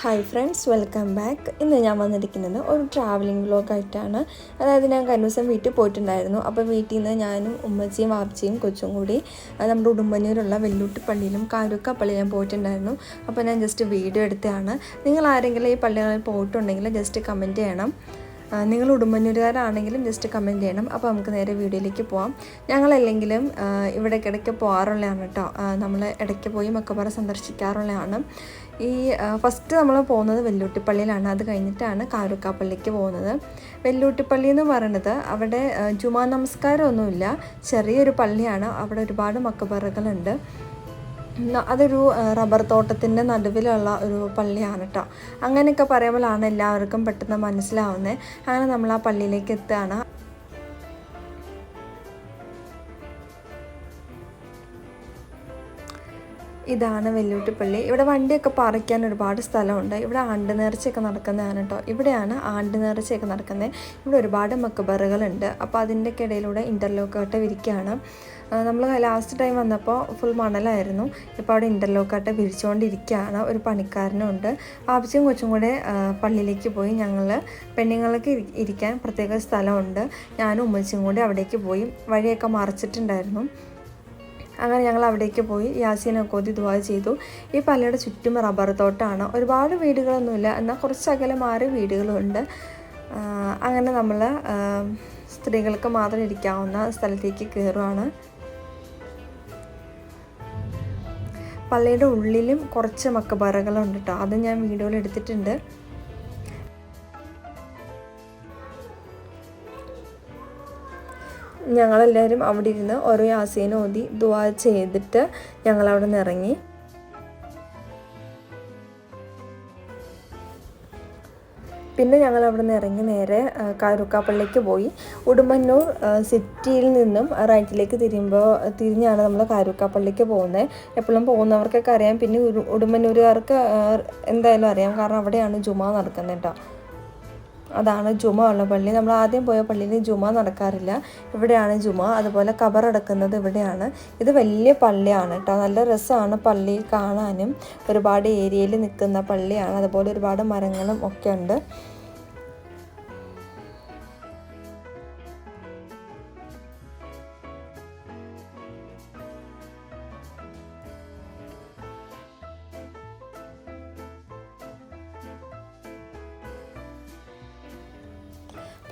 Hi friends welcome back. ഇന്ന് ഞാൻ വന്നിരിക്കുന്നത് ഒരു ട്രാവലിംഗ് വ്ലോഗായിട്ടാണ് അതായത് ഞാൻ കഴിഞ്ഞ ദിവസം വീട്ടിൽ പോയിട്ടുണ്ടായിരുന്നു. അപ്പോൾ വീട്ടിൽ നിന്ന് ഞാനും ഉമ്മച്ചിയും വാപ്പച്ചിയും കൊച്ചും കൂടി നമ്മുടെ ഉടുമ്പന്നൂരുള്ള വെല്ലൂട്ടി പള്ളിയിലും കാരുക്ക പള്ളിയിലും പോയിട്ടുണ്ടായിരുന്നു. അപ്പോൾ ഞാൻ ജസ്റ്റ് വീഡിയോ എടുത്തതാണ്. നിങ്ങൾ ആരെങ്കിലും ഈ പള്ളികളിൽ പോയിട്ടുണ്ടെങ്കിൽ ജസ്റ്റ് കമന്റ് ചെയ്യണം. നിങ്ങൾ ഉടുമ്പന്നൂരുകാരാണെങ്കിലും ജസ്റ്റ് കമന്റ് ചെയ്യണം. അപ്പോൾ നമുക്ക് നേരെ വീഡിയോയിലേക്ക് പോവാം. ഞങ്ങളല്ലെങ്കിലും ഇവിടെ ഇടയ്ക്ക് പോകാറുള്ളതാണ് കേട്ടോ. നമ്മൾ ഇടയ്ക്ക് പോയി മക്കപ്പാറ സന്ദർശിക്കാറുള്ളതാണ്. ഈ ഫസ്റ്റ് നമ്മൾ പോകുന്നത് വെല്ലൂട്ടിപ്പള്ളിയിലാണ്. അത് കഴിഞ്ഞിട്ടാണ് കാരുക്കാപ്പള്ളിക്ക് പോകുന്നത്. വെല്ലൂട്ടിപ്പള്ളി എന്ന് പറയുന്നത് അവിടെ ജുമാ നമസ്കാരമൊന്നുമില്ല. ചെറിയൊരു പള്ളിയാണ്. അവിടെ ഒരുപാട് മക്കബറകളുണ്ട്. ന- അതൊരു റബ്ബർ തോട്ടത്തിന്റെ നടുവിലുള്ള ഒരു പള്ളിയാണ് കേട്ടോ അങ്ങനെയൊക്കെ പറയുമ്പോഴാണ് എല്ലാവർക്കും പെട്ടെന്ന് മനസ്സിലാവുന്നത്. അങ്ങനെ നമ്മൾ ആ പള്ളിയിലേക്ക് എത്തുകയാണ്. ഇതാണ് വെല്ലുവിട്ടിപ്പള്ളി ഇവിടെ വണ്ടിയൊക്കെ പറിക്കാൻ ഒരുപാട് സ്ഥലമുണ്ട്. ഇവിടെ ആണ്ട് നേർച്ചയൊക്കെ നടക്കുന്നതാണ് കേട്ടോ ഇവിടെയാണ് ആണ്ട് നേർച്ചയൊക്കെ നടക്കുന്നത് ഇവിടെ ഒരുപാട് മക്കബറുകളുണ്ട് അപ്പോൾ അതിന്റെയൊക്കെ ഇടയിലൂടെ ഇന്റർലോക്കായിട്ട് വിരിക്കുകയാണ് നമ്മൾ ലാസ്റ്റ് ടൈം വന്നപ്പോൾ ഫുൾ മണലായിരുന്നു. ഇപ്പോൾ അവിടെ ഇന്റർലോക്കായിട്ട് വിരിച്ചുകൊണ്ടിരിക്കുകയാണ് ഒരു പണിക്കാരനുണ്ട്. ആവശ്യം കൊച്ചും കൂടെ പള്ളിയിലേക്ക് പോയി ഞങ്ങൾ പെണ്ണുങ്ങൾക്ക് ഇരിക്കാൻ പ്രത്യേക സ്ഥലമുണ്ട്. ഞാനും ഉമ്മച്ചും കൂടി അവിടേക്ക് പോയി. വഴിയൊക്കെ മറച്ചിട്ടുണ്ടായിരുന്നു. അങ്ങനെ ഞങ്ങൾ അവിടേക്ക് പോയി യാസീനൊക്കെ ഓതി ദുവാ ചെയ്തു. ഈ പള്ളിയുടെ ചുറ്റും റബ്ബർ തോട്ടാണ്. ഒരുപാട് വീടുകളൊന്നുമില്ല. എന്നാൽ കുറച്ച് അകലെ മാറി വീടുകളുണ്ട്. അങ്ങനെ നമ്മൾ സ്ത്രീകൾക്ക് മാത്രം ഇരിക്കാവുന്ന സ്ഥലത്തേക്ക് കയറുവാണ്. പള്ളിയുടെ ഉള്ളിലും കുറച്ച് മക്കബറകളുണ്ട് കേട്ടോ അത് ഞാൻ വീഡിയോയിൽ എടുത്തിട്ടുണ്ട്. ഞങ്ങളെല്ലാവരും അവിടെ ഇരുന്ന് ഓരോ യാസീന ഓതി ദുവാ ചെയ്തിട്ട് ഞങ്ങൾ അവിടെ നിന്ന് ഇറങ്ങി. പിന്നെ ഞങ്ങൾ അവിടെ നിന്ന് ഇറങ്ങി നേരെ കാരുക്കാപ്പള്ളിക്ക് പോയി. ഉടുമ്പന്നൂർ സിറ്റിയിൽ നിന്നും റൈറ്റിലേക്ക് തിരിയുമ്പോൾ തിരിഞ്ഞാണ് നമ്മൾ കാരുക്കാപ്പള്ളിക്ക് പോകുന്നത് എപ്പോഴും പോകുന്നവർക്കൊക്കെ അറിയാം. പിന്നെ ഉടുമ്പന്നൂരുകാർക്ക് എന്തായാലും അറിയാം. കാരണം അവിടെയാണ് ജുമാ നടക്കുന്നത് കേട്ടോ. അതാണ് ജുമ ഉള്ള പള്ളി. നമ്മൾ ആദ്യം പോയ പള്ളിയിൽ ജുമ നടക്കാറില്ല. ഇവിടെയാണ് ജുമ. അതുപോലെ കബറടക്കുന്നത് ഇവിടെയാണ്. ഇത് വലിയ പള്ളിയാണ് കേട്ടോ. നല്ല രസമാണ് പള്ളി കാണാനും. ഒരുപാട് ഏരിയയിൽ നിൽക്കുന്ന പള്ളിയാണ്. അതുപോലെ ഒരുപാട് മരങ്ങളും ഒക്കെ ഉണ്ട്.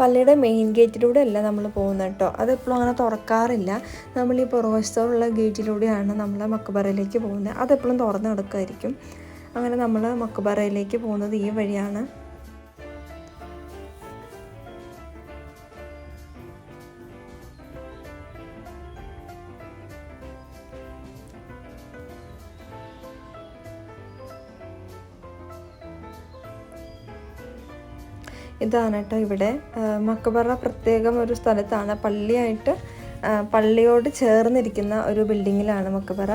പള്ളിയുടെ മെയിൻ ഗേറ്റിലൂടെ അല്ല നമ്മൾ പോകുന്നത് കേട്ടോ അതെപ്പോഴും അങ്ങനെ തുറക്കാറില്ല. നമ്മൾ ഈ പുറവശത്തോടുള്ള ഗേറ്റിലൂടെയാണ് നമ്മൾ മക്കബറയിലേക്ക് പോകുന്നത്. അതെപ്പോഴും തുറന്നു കിടക്കുമായിരിക്കും അങ്ങനെ നമ്മൾ മക്കബറയിലേക്ക് പോകുന്നത് ഈ വഴിയാണ്. ഇതാണ് കേട്ടോ ഇവിടെ. മക്കബറ പ്രത്യേകം ഒരു സ്ഥലത്താണ്. പള്ളിയായിട്ട് പള്ളിയോട് ചേർന്നിരിക്കുന്ന ഒരു ബിൽഡിങ്ങിലാണ് മക്കബറ.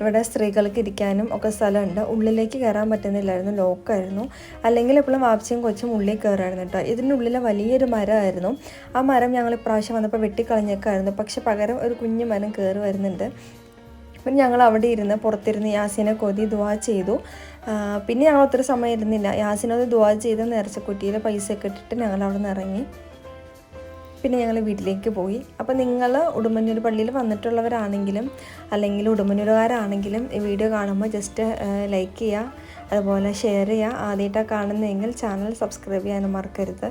ഇവിടെ സ്ത്രീകൾക്ക് ഇരിക്കാനും ഒക്കെ സ്ഥലമുണ്ട്. ഉള്ളിലേക്ക് കയറാൻ പറ്റുന്നില്ലായിരുന്നു. ലോക്കായിരുന്നു അല്ലെങ്കിൽ എപ്പോഴും വാപ്സിയും കൊച്ചും ഉള്ളിൽ കയറായിരുന്നു കേട്ടോ. ഇതിനുള്ളിൽ വലിയൊരു മരമായിരുന്നു. ആ മരം ഞങ്ങൾ ഇപ്രാവശ്യം വന്നപ്പോൾ വെട്ടിക്കളഞ്ഞേക്കായിരുന്നു. പക്ഷെ പകരം ഒരു കുഞ്ഞു മരം കയറി വരുന്നുണ്ട്. പിന്നെ ഞങ്ങൾ അവിടെ ഇരുന്ന് പുറത്തിരുന്ന് യാസിനെ കൊതി ദുവാ ചെയ്തു. പിന്നെ ഞങ്ങൾ ഒത്തിരി സമയം ഇരുന്നില്ല യാസിനത് ദുവാ ചെയ്ത് നേർച്ചക്കുറ്റിയിൽ പൈസയൊക്കെ ഇട്ടിട്ട് ഞങ്ങൾ അവിടെ നിന്ന് ഇറങ്ങി. പിന്നെ ഞങ്ങൾ വീട്ടിലേക്ക് പോയി. അപ്പോൾ നിങ്ങൾ ഉടുമ്പന്നൂർ പള്ളിയിൽ വന്നിട്ടുള്ളവരാണെങ്കിലും അല്ലെങ്കിൽ ഉടുമ്പന്നൂരുകാരാണെങ്കിലും ഈ വീഡിയോ കാണുമ്പോൾ ജസ്റ്റ് ലൈക്ക് ചെയ്യുക അതുപോലെ ഷെയർ ചെയ്യുക. ആദ്യമായിട്ടാണ് കാണുന്നതെങ്കിൽ ചാനൽ സബ്സ്ക്രൈബ് ചെയ്യാനും മറക്കരുത്.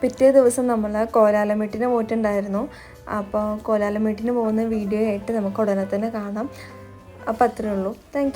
പിറ്റേ ദിവസം നമ്മൾ കോലാലമീട്ടിന് പോയിട്ടുണ്ടായിരുന്നു. അപ്പോൾ കോലാലമീട്ടിന് പോകുന്ന വീഡിയോ ആയിട്ട് നമുക്ക് ഉടനെ തന്നെ കാണാം. അപ്പോൾ അത്രയേ ഉള്ളൂ. താങ്ക്